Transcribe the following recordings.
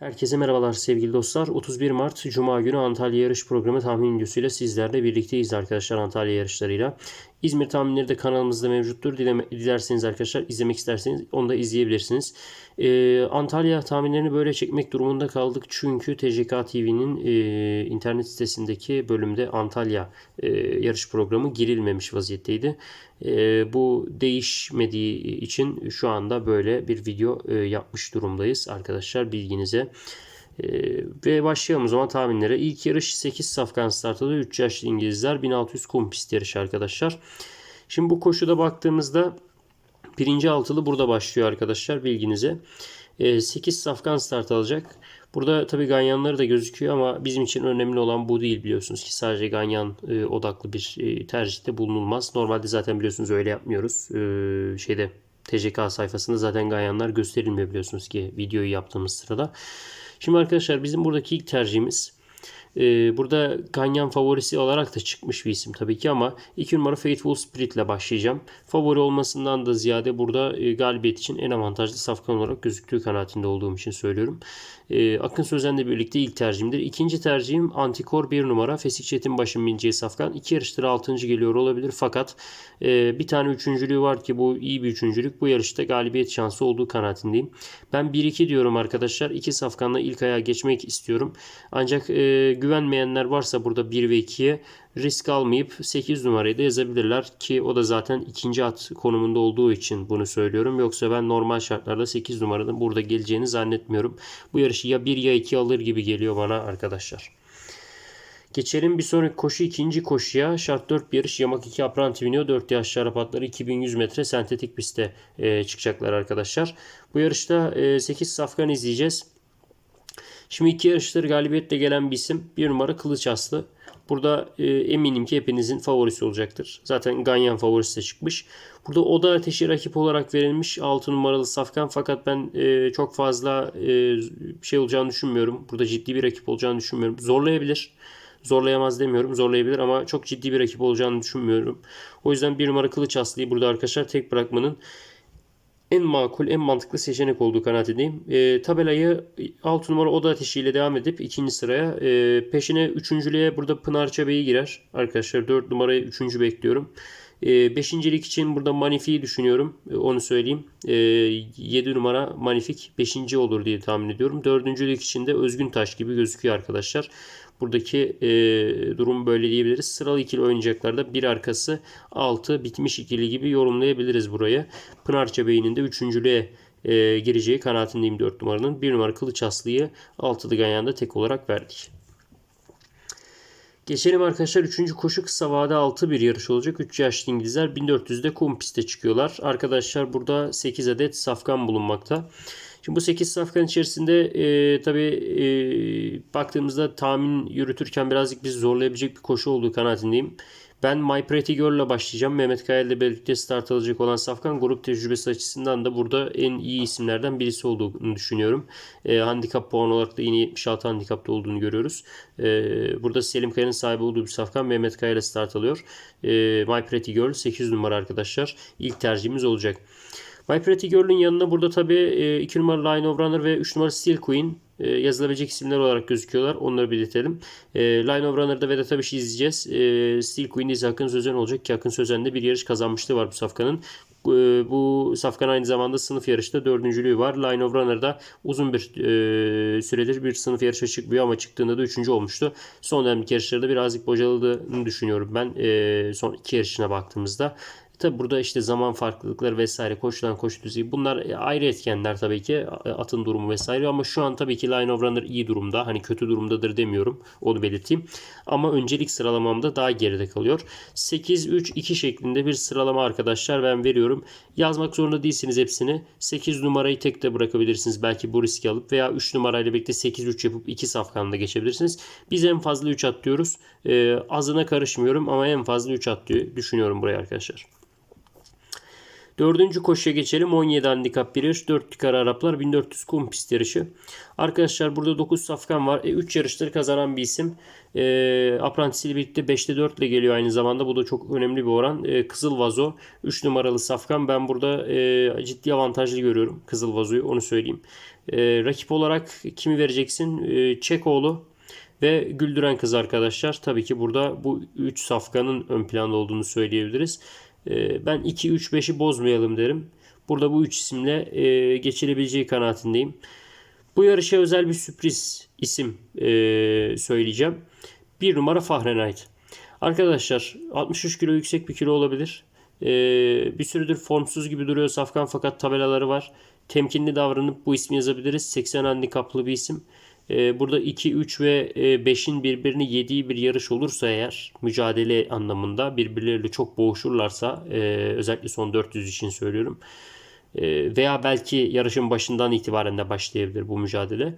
Herkese merhabalar sevgili dostlar. 31 Mart Cuma günü Antalya Yarış Programı tahmin videosuyla sizlerle birlikteyiz arkadaşlar Antalya yarışlarıyla. İzmir tahminleri de kanalımızda mevcuttur. Dileme, dilerseniz arkadaşlar izlemek isterseniz onu da izleyebilirsiniz. Ee, Antalya tahminlerini böyle çekmek durumunda kaldık. Çünkü TCK TV'nin e, internet sitesindeki bölümde Antalya e, yarış programı girilmemiş vaziyetteydi. E, bu değişmediği için şu anda böyle bir video e, yapmış durumdayız arkadaşlar bilginize. E, ve başlayalım o zaman tahminlere. İlk yarış 8 safkan startada 3 yaşlı İngilizler 1600 kum pist yarışı arkadaşlar. Şimdi bu koşuda baktığımızda birinci altılı burada başlıyor arkadaşlar bilginize. 8 safkan start alacak. Burada tabii ganyanları da gözüküyor ama bizim için önemli olan bu değil biliyorsunuz ki sadece ganyan e, odaklı bir e, tercihte bulunulmaz. Normalde zaten biliyorsunuz öyle yapmıyoruz. E, şeyde TCK sayfasında zaten ganyanlar gösterilmiyor biliyorsunuz ki videoyu yaptığımız sırada. Şimdi arkadaşlar bizim buradaki ilk tercihimiz ee, burada Ganyan favorisi olarak da çıkmış bir isim tabii ki ama 2 numara Faithful Spirit ile başlayacağım. Favori olmasından da ziyade burada e, galibiyet için en avantajlı safkan olarak gözüktüğü kanaatinde olduğum için söylüyorum. E, Akın Sözen'le birlikte ilk tercihimdir. İkinci tercihim Antikor 1 numara. Fesik Çetin başın bineceği safkan. İki yarıştır 6. geliyor olabilir fakat e, bir tane üçüncülüğü var ki bu iyi bir üçüncülük. Bu yarışta galibiyet şansı olduğu kanaatindeyim. Ben 1-2 diyorum arkadaşlar. İki safkanla ilk ayağa geçmek istiyorum. Ancak e, güvenmeyenler varsa burada 1 ve 2'ye risk almayıp 8 numarayı da yazabilirler ki o da zaten ikinci at konumunda olduğu için bunu söylüyorum. Yoksa ben normal şartlarda 8 numaranın burada geleceğini zannetmiyorum. Bu yarışı ya 1 ya 2 alır gibi geliyor bana arkadaşlar. Geçelim bir sonraki koşu ikinci koşuya. Şart 4 bir yarış Yamak 2 Apranti biniyor. 4 yaşlı Arap atları 2100 metre sentetik pistte e, çıkacaklar arkadaşlar. Bu yarışta e, 8 safkan izleyeceğiz. Şimdi iki yarışları galibiyetle gelen bir isim. Bir numara Kılıç Aslı. Burada e, eminim ki hepinizin favorisi olacaktır. Zaten Ganyan favorisi de çıkmış. Burada Oda Ateşi rakip olarak verilmiş 6 numaralı Safkan fakat ben e, çok fazla e, şey olacağını düşünmüyorum. Burada ciddi bir rakip olacağını düşünmüyorum. Zorlayabilir. Zorlayamaz demiyorum. Zorlayabilir ama çok ciddi bir rakip olacağını düşünmüyorum. O yüzden bir numara Kılıç Aslı'yı burada arkadaşlar tek bırakmanın en makul, en mantıklı seçenek olduğu kanaatindeyim. E, tabelayı 6 numara oda ateşiyle devam edip ikinci sıraya. E, peşine üçüncülüğe burada Pınar Çabe'yi girer. Arkadaşlar 4 numarayı üçüncü bekliyorum. E, beşincilik için burada Manifik'i düşünüyorum. E, onu söyleyeyim. E, 7 numara Manifik 5. olur diye tahmin ediyorum. Dördüncülük için de Özgün Taş gibi gözüküyor arkadaşlar. Buradaki e, durum böyle diyebiliriz. Sıralı ikili oynayacaklarda bir arkası 6 bitmiş ikili gibi yorumlayabiliriz burayı. Pınarça Bey'in de üçüncülüğe e, gireceği kanaatindeyim 4 numaranın. 1 numara Kılıç Aslı'yı 6'lı Ganyan'da tek olarak verdik. Geçelim arkadaşlar 3. koşu kısa vade 6 bir yarış olacak. 3 yaşlı İngilizler 1400'de kum piste çıkıyorlar. Arkadaşlar burada 8 adet safkan bulunmakta. Şimdi bu 8 safkan içerisinde e, tabi e, baktığımızda tahmin yürütürken birazcık bizi zorlayabilecek bir koşu olduğu kanaatindeyim. Ben My Pretty Girl ile başlayacağım. Mehmet Kaya ile birlikte start alacak olan Safkan grup tecrübesi açısından da burada en iyi isimlerden birisi olduğunu düşünüyorum. E, handikap puan olarak da yine 76 handikapta olduğunu görüyoruz. E, burada Selim Kaya'nın sahibi olduğu bir Safkan Mehmet Kaya ile start alıyor. E, My Pretty Girl 8 numara arkadaşlar. İlk tercihimiz olacak. My Pretty Girl'ün yanına burada tabi 2 e, numara Line of Runner ve 3 numara Steel Queen e, yazılabilecek isimler olarak gözüküyorlar. Onları belirtelim. E, Line of Runner'da Vedat Abiş'i izleyeceğiz. Steel Queen'de ise Akın Sözen olacak ki Akın Sözen'de bir yarış kazanmışlığı var bu safkanın. Bu safkan aynı zamanda sınıf yarışta dördüncülüğü var. Line of Runner'da uzun bir süredir bir sınıf yarışa çıkmıyor ama çıktığında da üçüncü olmuştu. Son dönemdeki yarışlarda birazcık bocaladığını düşünüyorum ben son iki yarışına baktığımızda. Tabi burada işte zaman farklılıkları vesaire koşulan koşu düzeyi bunlar e, ayrı etkenler tabii ki atın durumu vesaire ama şu an tabii ki Line of Runner iyi durumda. Hani kötü durumdadır demiyorum. Onu belirteyim. Ama öncelik sıralamamda daha geride kalıyor. 8-3-2 şeklinde bir sıralama arkadaşlar ben veriyorum. Yazmak zorunda değilsiniz hepsini. 8 numarayı tek de bırakabilirsiniz. Belki bu riski alıp veya 3 numarayla birlikte 8-3 yapıp 2 safkanla geçebilirsiniz. Biz en fazla 3 at diyoruz. Ee, azına karışmıyorum ama en fazla 3 at diyor, düşünüyorum buraya arkadaşlar. Dördüncü koşuya geçelim. 17 handikap bir yarış. 4 tükar Araplar 1400 kum pist yarışı. Arkadaşlar burada 9 safkan var. E, 3 yarışları kazanan bir isim. E, Apprentice ile birlikte 5'te 4 ile geliyor aynı zamanda. Bu da çok önemli bir oran. E, Kızıl Vazo 3 numaralı safkan. Ben burada e, ciddi avantajlı görüyorum Kızıl Vazo'yu onu söyleyeyim. E, rakip olarak kimi vereceksin? E, Çekoğlu ve Güldüren Kız arkadaşlar. Tabii ki burada bu 3 safkanın ön planda olduğunu söyleyebiliriz. E, ben 2-3-5'i bozmayalım derim. Burada bu 3 isimle e, geçilebileceği kanaatindeyim. Bu yarışa özel bir sürpriz isim e, söyleyeceğim. Bir numara Fahrenheit. Arkadaşlar 63 kilo yüksek bir kilo olabilir. E, bir süredir formsuz gibi duruyor Safkan fakat tabelaları var. Temkinli davranıp bu ismi yazabiliriz. 80 handikaplı bir isim. E, burada 2, 3 ve e, 5'in birbirini yediği bir yarış olursa eğer mücadele anlamında birbirleriyle çok boğuşurlarsa e, özellikle son 400 için söylüyorum. E, veya belki yarışın başından itibaren de başlayabilir bu mücadele.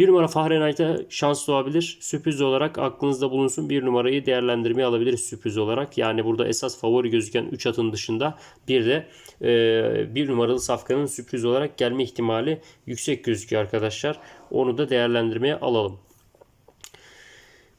Bir numara Fahrenheit'e şans doğabilir. Sürpriz olarak aklınızda bulunsun. Bir numarayı değerlendirmeye alabiliriz sürpriz olarak. Yani burada esas favori gözüken 3 atın dışında bir de e, bir numaralı safkanın sürpriz olarak gelme ihtimali yüksek gözüküyor arkadaşlar. Onu da değerlendirmeye alalım.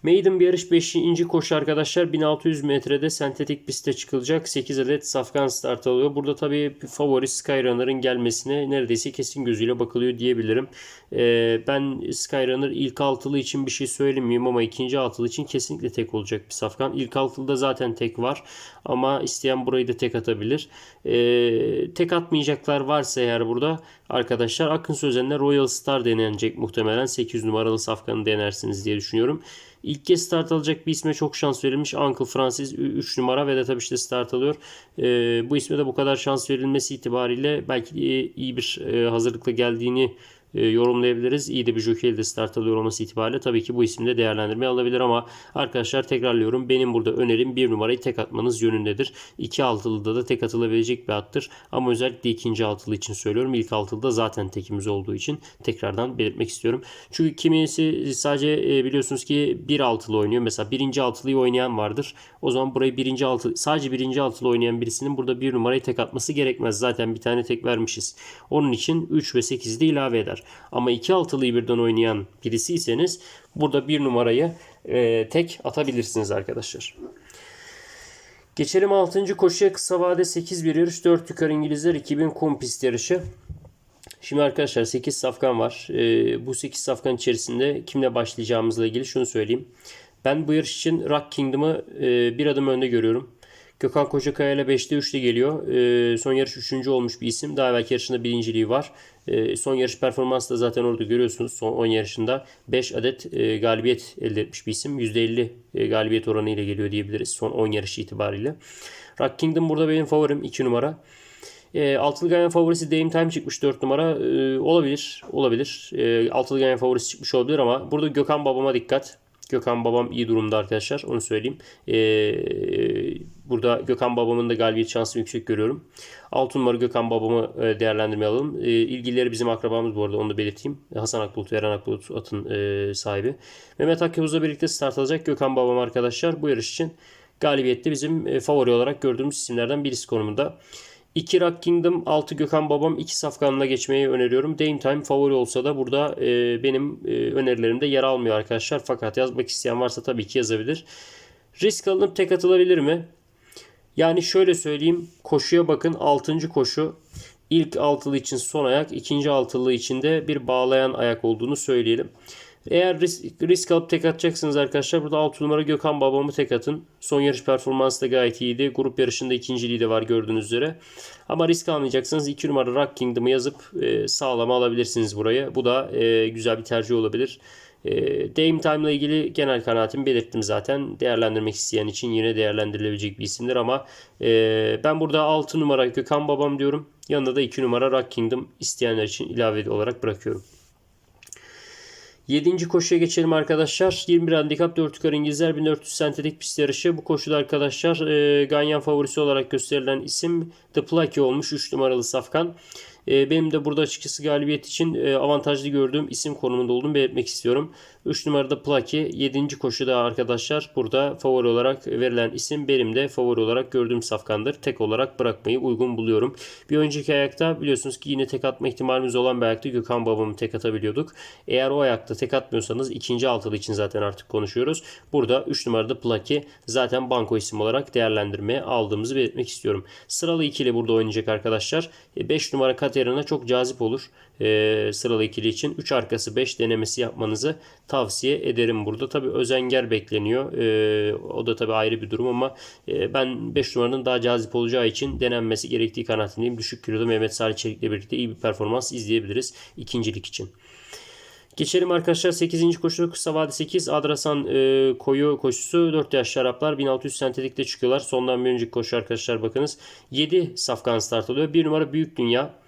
Maiden bir yarış 5. koşu arkadaşlar 1600 metrede sentetik piste çıkılacak 8 adet safkan start alıyor. Burada tabii favori Skyrunner'ın gelmesine neredeyse kesin gözüyle bakılıyor diyebilirim. Ee, ben Skyrunner ilk altılı için bir şey söylemeyeyim ama ikinci altılı için kesinlikle tek olacak bir safkan. İlk altılıda zaten tek var ama isteyen burayı da tek atabilir. Ee, tek atmayacaklar varsa eğer burada arkadaşlar Akın Sözen'le Royal Star denenecek muhtemelen 800 numaralı safkanı denersiniz diye düşünüyorum. İlk kez start alacak bir isme çok şans verilmiş. Uncle Francis 3 numara ve de tabii işte start alıyor. E, bu isme de bu kadar şans verilmesi itibariyle belki iyi bir e, hazırlıkla geldiğini e, yorumlayabiliriz. İyi de bir jockey de start alıyor olması itibariyle tabii ki bu isimde de değerlendirmeye alabilir ama arkadaşlar tekrarlıyorum benim burada önerim bir numarayı tek atmanız yönündedir. İki altılıda da tek atılabilecek bir attır ama özellikle ikinci altılı için söylüyorum. İlk altılıda zaten tekimiz olduğu için tekrardan belirtmek istiyorum. Çünkü kimisi sadece e, biliyorsunuz ki bir altılı oynuyor. Mesela birinci altılıyı oynayan vardır. O zaman burayı birinci altı sadece birinci altılı oynayan birisinin burada bir numarayı tek atması gerekmez. Zaten bir tane tek vermişiz. Onun için 3 ve 8'i de ilave eder. Ama iki altılıyı birden oynayan birisiyseniz burada bir numarayı e, tek atabilirsiniz arkadaşlar. Geçelim 6. koşuya kısa vade 8 bir yarış 4 yukarı İngilizler 2000 kum pist yarışı. Şimdi arkadaşlar 8 safkan var. E, bu 8 safkan içerisinde kimle başlayacağımızla ilgili şunu söyleyeyim. Ben bu yarış için Rock Kingdom'ı e, bir adım önde görüyorum. Gökhan Kocakaya ile 5'te 3'te geliyor. E, son yarış 3. olmuş bir isim. Daha belki yarışında birinciliği var. E, son yarış performansı da zaten orada görüyorsunuz. Son 10 yarışında 5 adet e, galibiyet elde etmiş bir isim. %50 e, galibiyet oranı ile geliyor diyebiliriz son 10 yarış itibariyle. Rock Kingdom burada benim favorim 2 numara. E, altılı ganyan favorisi Dame Time çıkmış 4 numara. E, olabilir. Olabilir. E, altılı ganyan favorisi çıkmış olabilir ama burada Gökhan babama dikkat. Gökhan babam iyi durumda arkadaşlar. Onu söyleyeyim. Ee, burada Gökhan babamın da galibiyet şansını yüksek görüyorum. 6 numara Gökhan babamı e, değerlendirmeye alalım. E, ilgilileri bizim akrabamız bu arada onu da belirteyim. Hasan Akbulut, Eren Akbulut atın e, sahibi. Mehmet Akyavuz'la birlikte start alacak Gökhan babam arkadaşlar. Bu yarış için galibiyette bizim favori olarak gördüğümüz isimlerden birisi konumunda. 2 Rock Kingdom, 6 Gökhan Babam, 2 Safkan'la geçmeyi öneriyorum. Dame Time favori olsa da burada benim önerilerimde yer almıyor arkadaşlar. Fakat yazmak isteyen varsa tabii ki yazabilir. Risk alınıp tek atılabilir mi? Yani şöyle söyleyeyim. Koşuya bakın. 6. koşu. İlk altılı için son ayak, ikinci altılı için de bir bağlayan ayak olduğunu söyleyelim. Eğer risk, risk alıp tek atacaksınız arkadaşlar burada 6 numara Gökhan babamı tek atın. Son yarış performansı da gayet iyiydi. Grup yarışında ikinciliği de var gördüğünüz üzere. Ama risk almayacaksınız. 2 numara Rock Kingdom'ı yazıp e, sağlama alabilirsiniz buraya. Bu da e, güzel bir tercih olabilir. E, Dame Time ile ilgili genel kanaatimi belirttim zaten. Değerlendirmek isteyen için yine değerlendirilebilecek bir isimdir ama e, ben burada 6 numara Gökhan babam diyorum. Yanında da 2 numara Rock Kingdom isteyenler için ilave olarak bırakıyorum. 7. koşuya geçelim arkadaşlar. 21 handikap 4 yukarı İngilizler 1400 sentetik pist yarışı. Bu koşuda arkadaşlar e, Ganyan favorisi olarak gösterilen isim The Plucky olmuş 3 numaralı safkan. E, benim de burada açıkçası galibiyet için e, avantajlı gördüğüm isim konumunda olduğumu belirtmek istiyorum. 3 numarada Plaki 7. koşuda arkadaşlar burada favori olarak verilen isim benim de favori olarak gördüğüm safkandır. Tek olarak bırakmayı uygun buluyorum. Bir önceki ayakta biliyorsunuz ki yine tek atma ihtimalimiz olan bir ayakta Gökhan babamı tek atabiliyorduk. Eğer o ayakta tek atmıyorsanız ikinci altılı için zaten artık konuşuyoruz. Burada 3 numarada Plaki zaten banko isim olarak değerlendirmeye aldığımızı belirtmek istiyorum. Sıralı ikili burada oynayacak arkadaşlar. 5 numara Katerina çok cazip olur. E, sıralı ikili için 3 arkası 5 denemesi yapmanızı tavsiye ederim burada. Tabi Özenger bekleniyor. E, o da tabi ayrı bir durum ama e, ben 5 numaranın daha cazip olacağı için denenmesi gerektiği kanaatindeyim. Düşük kiloda Mehmet Salih Çelik'le birlikte iyi bir performans izleyebiliriz ikincilik için. Geçelim arkadaşlar 8. koşu kısa vade 8 Adrasan e, koyu koşusu 4 yaş şaraplar 1600 sentetikte çıkıyorlar. Sondan bir önceki koşu arkadaşlar bakınız 7 safkan start oluyor. 1 numara Büyük Dünya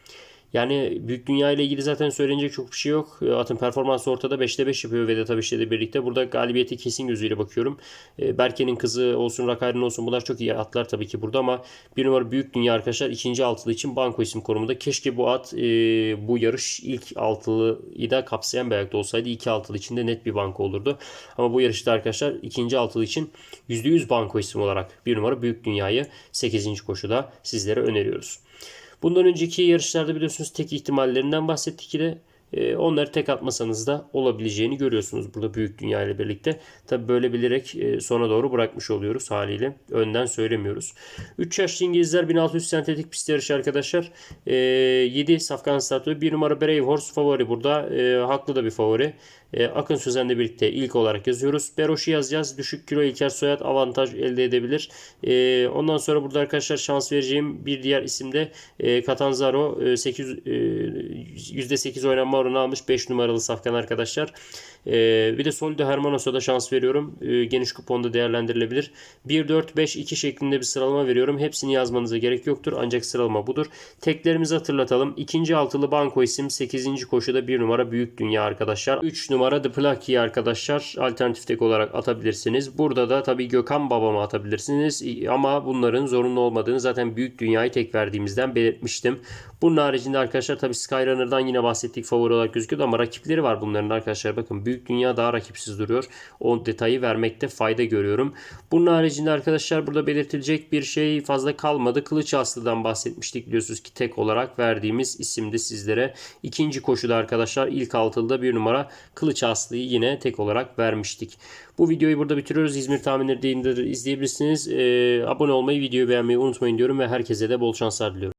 yani Büyük Dünya ile ilgili zaten söylenecek çok bir şey yok. E, Atın performansı ortada 5'te 5 yapıyor Vedat Abiş'le de birlikte. Burada galibiyeti kesin gözüyle bakıyorum. E, Berke'nin kızı olsun, Rakayrın olsun bunlar çok iyi atlar tabii ki burada ama bir numara Büyük Dünya arkadaşlar ikinci altılı için banko isim konumunda. Keşke bu at e, bu yarış ilk altılıyı da kapsayan bir ayakta olsaydı. iki altılı için de net bir banko olurdu. Ama bu yarışta arkadaşlar ikinci altılı için %100 banko isim olarak bir numara Büyük Dünya'yı 8. koşuda sizlere öneriyoruz. Bundan önceki yarışlarda biliyorsunuz tek ihtimallerinden bahsettik yine. E, onları tek atmasanız da olabileceğini görüyorsunuz burada büyük dünya ile birlikte. Tabi böyle bilerek e, sona doğru bırakmış oluyoruz haliyle. Önden söylemiyoruz. 3 yaşlı İngilizler 1600 sentetik pist yarışı arkadaşlar. E, 7 safkan startı. 1 numara Brave Horse favori burada. E, haklı da bir favori. Akın Sözen'le birlikte ilk olarak yazıyoruz. Beroş'u yazacağız. Düşük kilo İlker Soyat avantaj elde edebilir. Ondan sonra burada arkadaşlar şans vereceğim bir diğer isim de Catanzaro e, 8, e, %8 oynanma oranı almış 5 numaralı safkan arkadaşlar. E, bir de Soldo Hermanos'a da şans veriyorum. E, geniş kuponda değerlendirilebilir. 1-4-5-2 şeklinde bir sıralama veriyorum. Hepsini yazmanıza gerek yoktur. Ancak sıralama budur. Teklerimizi hatırlatalım. İkinci altılı banko isim 8. koşuda 1 numara Büyük Dünya arkadaşlar. 3 numara The Plucky arkadaşlar. Alternatif tek olarak atabilirsiniz. Burada da tabii Gökhan babama atabilirsiniz. Ama bunların zorunlu olmadığını zaten Büyük Dünya'yı tek verdiğimizden belirtmiştim. Bunun haricinde arkadaşlar tabii Skyrunner'dan yine bahsettik favori olarak gözüküyordu ama rakipleri var bunların arkadaşlar. Bakın Büyük Dünya daha rakipsiz duruyor. O detayı vermekte fayda görüyorum. Bunun haricinde arkadaşlar burada belirtilecek bir şey fazla kalmadı. Kılıç Aslı'dan bahsetmiştik biliyorsunuz ki tek olarak verdiğimiz isimdi sizlere. İkinci koşuda arkadaşlar ilk altılıda bir numara Kılıç Aslı'yı yine tek olarak vermiştik. Bu videoyu burada bitiriyoruz. İzmir tahminleri izleyebilirsiniz. Ee, abone olmayı, videoyu beğenmeyi unutmayın diyorum ve herkese de bol şanslar diliyorum.